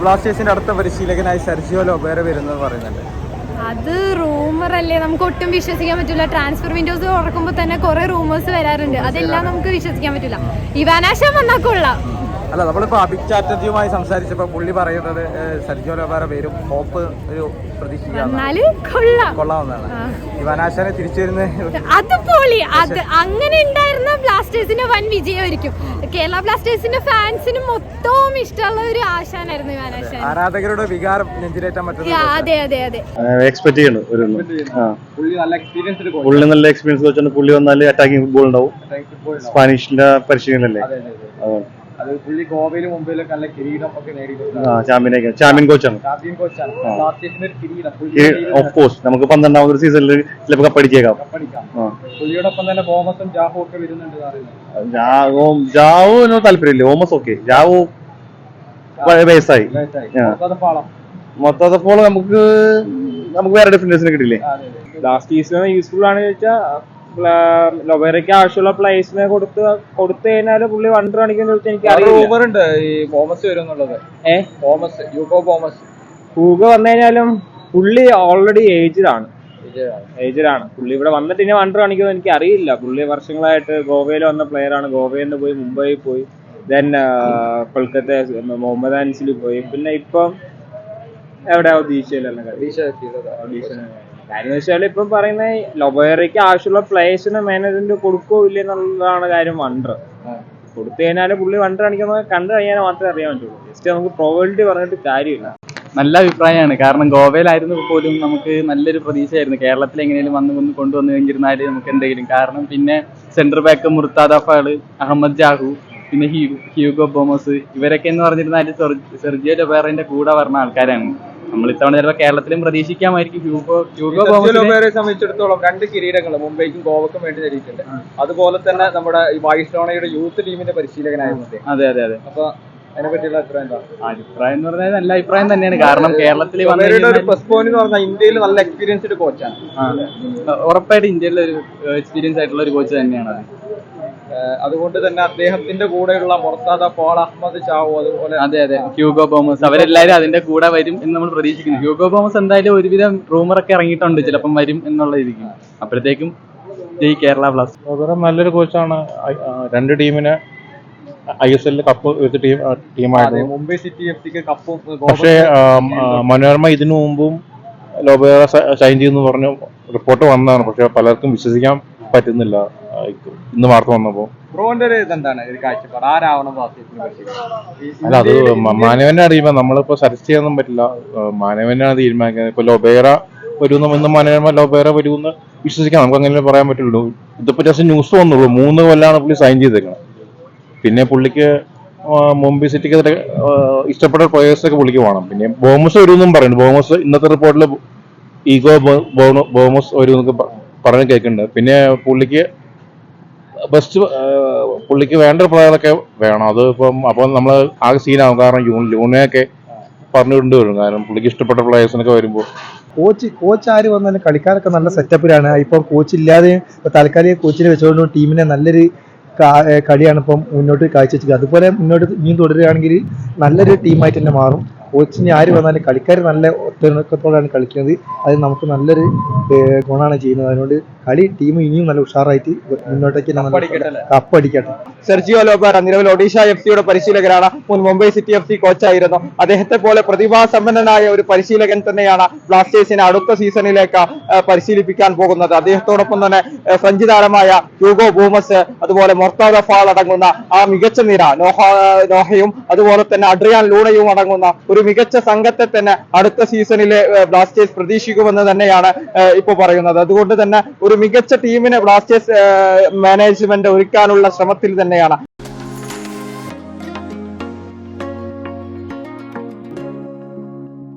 ബ്ലാസ്റ്റേഴ്സിന്റെ അടുത്ത പരിശീലകനായി സെർജിയോ ലോബേറെ വരുന്നത് പറയുന്നുണ്ട്. അത് റൂമർ അല്ലേ? നമുക്ക് ഒട്ടും വിശ്വസിക്കാൻ പറ്റില്ല ട്രാൻസ്ഫർ വിൻഡോസ് തുറക്കുമ്പോൾ തന്നെ കുറെ റൂമേഴ്സ് വരാറുണ്ട്. അതെല്ലാം നമുക്ക് വിശ്വസിക്കാൻ പറ്റില്ല ഇവാനാശം വന്നാൽ അല്ല നമ്മളിപ്പോ അഭിക് ചാറ്റർജിയുമായി സംസാരിച്ചപ്പോ പുള്ളി പറയുന്നത് സരിജോ സെർജിയോ പേരും ഹോപ്പ് ഒരു പ്രതീക്ഷിക്കാന്നാണ് കൊള്ളാവുന്നതാണ്. ഇവാനാശാനെ തിരിച്ചു വരുന്ന അത് പൊളി. അത് അങ്ങനെ ഉണ്ടായിരുന്ന ബ്ലാസ്റ്റേഴ്സിന്റെ വൻ വിജയമായിരിക്കും. കേരള ബ്ലാസ്റ്റേഴ്സിന്റെ ഫാൻസിന് മൊത്തവും ഇഷ്ടമുള്ള ഒരു ആശാനായിരുന്നു ഇവാനാശാൻ. ആരാധകരുടെ വികാരം നെഞ്ചിലേറ്റാൻ പറ്റും അതെ അതെ അതെ. എക്സ്പെക്ട് ചെയ്യണം ഒരു പുള്ളി നല്ല എക്സ്പീരിയൻസ്ഡ് പുള്ളി നല്ല എക്സ്പീരിയൻസ് വെച്ചാൽ പുള്ളി വന്നാൽ അറ്റാക്കിംഗ് ഫുട്ബോൾ ഉണ്ടാവും. സ്പാനിഷിന്റെ പരിശീലനല്ലേ? അത് പുള്ളി ഗോവയിലും മുംബൈയിലൊക്കെ നല്ല കിരീടം ഒക്കെ നേടിയിട്ടുണ്ട് ചാമ്പ്യൻ കോച്ചാണ്. ചാമ്പ്യൻ കോച്ചാണ്. ബ്ലാസ്റ്റേഴ്സിന്റെ ഒരു കിരീടം. ഓഫ് കോഴ്സ് നമുക്ക് പന്ത്രണ്ടാമത് സീസണിൽ ചിലപ്പോൾ കപ്പടിച്ചേക്കാം കപ്പടിക്കാം. ആ. പുള്ളിയോടൊപ്പം തന്നെ തോമസും ജാഹും ഒക്കെ വരുന്നുണ്ട് ജാവോ ജാവോനോ താല്പര്യമില്ല. തോമസ് ഓക്കെ ജാവോ വയസ്സായി. ആ. പാളം. മൊത്തത്തിൽ നമുക്ക് നമുക്ക് വേറെ ഡിഫറൻസിനെ കിട്ടില്ലേ? ലാസ്റ്റ് സീസൺ യൂസ്ഫുൾ ആണ് ചോദിച്ചാൽ ലൊബേറയ്ക്ക് ആവശ്യമുള്ള പ്ലേസിനെ കൊടുത്ത് കൊടുത്തു കഴിഞ്ഞാൽ പുള്ളി വണ്ടർ കാണിക്കുന്ന ചോദിച്ചാൽ എനിക്ക് അറിയാം ഉണ്ട് ഈ തോമസ് വരും എന്നുള്ളത്. ഏ? തോമസ് യൂഗോ തോമസ് ഹൂഗ വന്നു കഴിഞ്ഞാലും പുള്ളി ഓൾറെഡി ഏജ്ഡ് ആണ്. ഏജ്ഡ് ആണ്. പുള്ളി ഇവിടെ വന്നിട്ട് ഇനി വണ്ടർ കാണിക്കുമെന്ന് എനിക്ക് അറിയില്ല. പുള്ളി വർഷങ്ങളായിട്ട് ഗോവയിൽ വന്ന പ്ലെയർ ആണ്. ഗോവയിൽ നിന്ന് പോയി മുംബൈയിൽ പോയി. ദെൻ കൊൽക്കത്ത മുഹമ്മദ് അൻസിൽ പോയി. പിന്നെ ഇപ്പം എവിടെ ഒഡീഷയിലാണ് കളി കാര്യം വെച്ചാൽ ഇപ്പം പറയുന്ന ലൊബേറയ്ക്ക് ആവശ്യമുള്ള പ്ലേയേഴ്സിന് മാനേജ്മെന്റ് കൊടുക്കോ ഇല്ല എന്നുള്ളതാണ് കാര്യം വണ്ടർ കൊടുത്തു കഴിഞ്ഞാൽ പുള്ളി വണ്ടർ കാണിക്കുന്നത് കണ്ടു കഴിഞ്ഞാൽ മാത്രമേ അറിയാൻ പറ്റുള്ളൂ. ജസ്റ്റ് നമുക്ക് പ്രോബിലിറ്റി പറഞ്ഞിട്ട് കാര്യമില്ല. നല്ല അഭിപ്രായമാണ്. കാരണം ഗോവയിലായിരുന്നു പോലും നമുക്ക് നല്ലൊരു പ്രതീക്ഷയായിരുന്നു. കേരളത്തിൽ എങ്ങനെയും വന്ന് വന്ന് കൊണ്ടുവന്നു കഴിഞ്ഞിരുന്നാൽ നമുക്ക് എന്തെങ്കിലും. കാരണം പിന്നെ central back Mourtada Fall Ahmed Jahouh പിന്നെ ഹ്യൂ- ഹ്യൂഗോ ബോമസ് ഇവരൊക്കെ എന്ന് പറഞ്ഞിരുന്നാൽ സെർജിയോ ലൊബേറിന്റെ കൂടെ പറഞ്ഞ ആൾക്കാരാണ്. നമ്മൾ ഇത്തവണ ചിലപ്പോൾ കേരളത്തിലും പ്രതീക്ഷിക്കാമായിരിക്കും ഹ്യൂഗോ ഹ്യൂഗോ ഗോമസിനെ. സംബന്ധിച്ചിടത്തോളം രണ്ട് കിരീടങ്ങൾ മുംബൈക്കും ഗോവക്കും വേണ്ടി നേടിയിട്ടുണ്ട് അതുപോലെ തന്നെ നമ്മുടെ ഈ വൈഷ്ണോണയുടെ യൂത്ത് ടീമിന്റെ പരിശീലകനായിരുന്നു. അതെ അതെ അതെ. അപ്പൊ അതിനെ പറ്റിയുള്ള അഭിപ്രായം എന്താ? അഭിപ്രായം എന്ന് പറഞ്ഞാൽ നല്ല അഭിപ്രായം തന്നെയാണ്. കാരണം കേരളത്തിൽ വന്നു ഒരു പ്ലസ് പോയിന്റ് എന്ന് പറഞ്ഞാൽ ഇന്ത്യയിൽ നല്ല എക്സ്പീരിയൻസ്ഡ് കോച്ചാണ് ഉറപ്പായിട്ട് ഇന്ത്യയിലെ ഒരു എക്സ്പീരിയൻസ് ആയിട്ടുള്ള ഒരു കോച്ച് തന്നെയാണ് അത്. അതുകൊണ്ട് തന്നെ അദ്ദേഹത്തിന്റെ കൂടെയുള്ള മൊർത്താദ പോൾ അഹമ്മദ് ചാവു അതുപോലെ അതെ അതെ. Hugo Boumous. അവരെല്ലാരും അതിന്റെ കൂടെ വരും എന്ന് നമ്മൾ പ്രതീക്ഷിക്കുന്നു. ഹ്യൂഗോ ബോമസ് എന്തായാലും ഒരുവിധം റൂമറൊക്കെ ഒക്കെ ഇറങ്ങിയിട്ടുണ്ട്. ചിലപ്പം വരും എന്നുള്ള രീതിക്ക്. അപ്പോഴത്തേക്കും ജയ് കേരള ബ്ലാസ്റ്റ് നല്ലൊരു കോച്ചാണ് രണ്ട് ടീമിന് ഐ എസ് എല്ലിൽ കപ്പ് വെച്ച ടീം ടീമായിരുന്നു. മുംബൈ സിറ്റി എഫ് സിക്ക് കപ്പും പക്ഷേ മനോരമ ഇതിനു മുമ്പും ലോബേറ സൈൻ ചെയ്യുന്നു പറഞ്ഞു റിപ്പോർട്ട് വന്നതാണ്. പക്ഷെ പലർക്കും വിശ്വസിക്കാൻ പറ്റുന്നില്ല ഇന്ന് വാർത്ത വന്നപ്പോ ഒരു ഒരു അല്ല അത് മാനവനെ അറിയുമ്പോ നമ്മളിപ്പോ സജസ്റ്റ് ചെയ്യാനൊന്നും പറ്റില്ല. മാനവനാണ് തീരുമാനിക്കുന്നത്. ഇപ്പൊ ലോബേറ വരുമെന്ന് ഇന്ന് മനോരമ ലോബേറ വരുമെന്ന് വിശ്വസിക്കാം നമുക്ക് അങ്ങനെ പറയാൻ പറ്റുള്ളൂ. ഇതിപ്പോ ജസ്റ്റ് ന്യൂസ് വന്നുള്ളൂ. മൂന്ന് കൊല്ലാണ് പുള്ളി സൈൻ ചെയ്തേക്കുന്നത് പിന്നെ പുള്ളിക്ക് മുംബൈ സിറ്റിക്ക് ഇഷ്ടപ്പെട്ട പ്ലേയേഴ്സ് ഒക്കെ പുള്ളിക്ക് വേണം. പിന്നെ ബോമസ് വരുമെന്നും പറയുന്നു. ബോമസ് ഇന്നത്തെ റിപ്പോർട്ടിൽ ഈഗോ ബോമസ് ഒരു എന്നൊക്കെ പറഞ്ഞ് കേൾക്കുന്നുണ്ട്. പിന്നെ പുള്ളിക്ക് ബെസ്റ്റ് പുള്ളിക്ക് വേണ്ട പ്ലെയറൊക്കെ വേണം. അത് ഇപ്പം അപ്പം നമ്മൾ ആകെ സീനാവും കാരണം യൂൺ ലൂണയൊക്കെ പറഞ്ഞുകൊണ്ട് വരും. കാരണം പുള്ളിക്ക് ഇഷ്ടപ്പെട്ട പ്ലേയേഴ്സിനൊക്കെ വരുമ്പോൾ കോച്ച് കോച്ച് ആര് വന്നാലും കളിക്കാരൊക്കെ നല്ല സെറ്റപ്പിലാണ് ഇപ്പൊ കോച്ച് ഇല്ലാതെ തൽക്കാലിക കോച്ചിനെ വെച്ചുകൊണ്ട് ടീമിനെ നല്ലൊരു കളിയാണ് ഇപ്പം മുന്നോട്ട് കാഴ്ച വെച്ചത് അതുപോലെ മുന്നോട്ട് ഇനിയും തുടരുകയാണെങ്കിൽ നല്ലൊരു ടീമായിട്ട് തന്നെ മാറും. കോച്ചിന് ആര് വന്നാലും കളിക്കാർ നല്ല ഒത്തൊരുക്കത്തോടെയാണ് കളിക്കുന്നത്. അത് നമുക്ക് നല്ലൊരു ഗുണമാണ് ചെയ്യുന്നത്. അതുകൊണ്ട് കളി ടീം ഇനിയും നല്ല ഉഷാറായിട്ട് മുന്നോട്ടേക്ക് കപ്പ് അടിക്കട്ടെ. സെർജിയോ ലോബാർ നിലവിൽ ഒഡീഷ എഫ് സിയുടെ പരിശീലകരാണ് മുൻ മുംബൈ സിറ്റി എഫ് സി കോച്ചായിരുന്നു അദ്ദേഹത്തെ പോലെ പ്രതിഭാസമ്പന്നനായ ഒരു പരിശീലകൻ തന്നെയാണ് ബ്ലാസ്റ്റേഴ്സിനെ അടുത്ത സീസണിലേക്ക് പരിശീലിപ്പിക്കാൻ പോകുന്നത്. അദ്ദേഹത്തോടൊപ്പം തന്നെ ഫ്രഞ്ച് താരമായ ഹ്യൂഗോ ബൂമസ് അതുപോലെ മൊർത്താദ ഫാൾ അടങ്ങുന്ന ആ മികച്ച നിര നോഹ നോഹയും അതുപോലെ തന്നെ അഡ്രിയാൻ ലൂണയും അടങ്ങുന്ന ഒരു മികച്ച സംഘത്തെ തന്നെ അടുത്ത സീസണിലെ ബ്ലാസ്റ്റേഴ്സ് പ്രതീക്ഷിക്കുമെന്ന് തന്നെയാണ് ഇപ്പോൾ പറയുന്നത്. അതുകൊണ്ട് തന്നെ ഒരു മികച്ച ടീമിനെ ബ്ലാസ്റ്റേഴ്സ് മാനേജ്മെന്റ് ഒരുക്കാനുള്ള ശ്രമത്തിൽ തന്നെയാണ്